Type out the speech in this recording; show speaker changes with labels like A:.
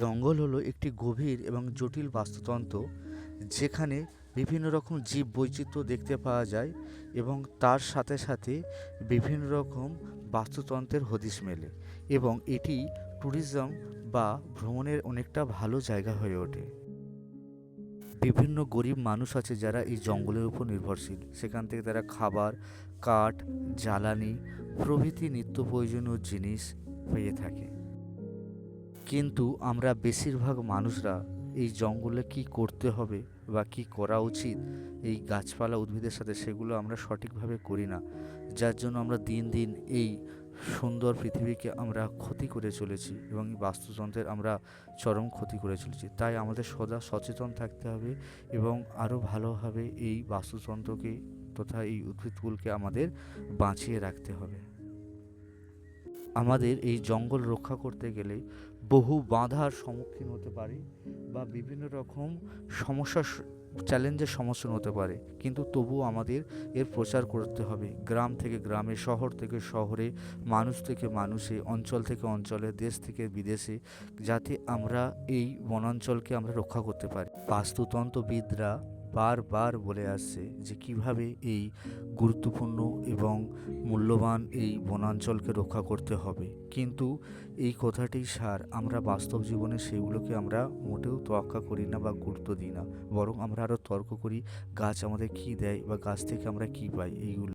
A: জঙ্গল হলো একটি গভীর এবং জটিল বাস্তুতন্ত্র যেখানে বিভিন্ন রকম জীব বৈচিত্র্য দেখতে পাওয়া যায় এবং তার সাথে সাথে বিভিন্ন রকম বাস্তুতন্ত্রের হদিশ মেলে এবং এটি ট্যুরিজম বা ভ্রমণের অনেকটা ভালো জায়গা হয়ে ওঠে। বিভিন্ন গরিব মানুষ আছে যারা এই জঙ্গলের উপর নির্ভরশীল। সেখান থেকে তারা খাবার, কাঠ, জ্বালানি প্রভৃতি নিত্য প্রয়োজনীয় জিনিস পেয়ে থাকে। কিন্তু আমরা বেশিরভাগ মানুষরা এই জঙ্গলে কি করতে হবে বা কি করা উচিত, এই গাছপালা উদ্ভিদের সাথে সেগুলো আমরা সঠিকভাবে করি না। যার জন্য আমরা দিন দিন এই সুন্দর পৃথিবীকে আমরা ক্ষতি করে চলেছি এবং বাস্তুতন্ত্রের আমরা চরম ক্ষতি করে চলেছি। তাই আমাদের সদা সচেতন থাকতে হবে এবং আরও ভালোভাবে এই বাস্তুতন্ত্রকে তথা এই উদ্ভিদগুলোকে আমাদের বাঁচিয়ে রাখতে হবে। আমাদের এই জঙ্গল রক্ষা করতে গেলে বহু বাধার সম্মুখীন হতে পারি বা বিভিন্ন রকম সমস্যার চ্যালেঞ্জের সম্মুখীন হতে পারে। কিন্তু তবুও আমাদের এর প্রচার করতে হবে। গ্রাম থেকে গ্রামে, শহর থেকে শহরে, মানুষ থেকে মানুষে, অঞ্চল থেকে অঞ্চলে, দেশ থেকে বিদেশে, যাতে আমরা এই বনাঞ্চলকে আমরা রক্ষা করতে পারি। বাস্তুতন্ত্রবিদরা বারবার বলে আসছে যে কীভাবে এই গুরুত্বপূর্ণ এবং মূল্যবান এই বনাঞ্চলকে রক্ষা করতে হবে। কিন্তু এই কথাটি সার আমরা বাস্তব জীবনে সেগুলোকে আমরা মোটেও তোয়াক্কা করি না বা গুরুত্ব দিই না। বরং আমরা আরও তর্ক করি, গাছ আমাদের কী দেয় বা গাছ থেকে আমরা কী পাই এইগুলো।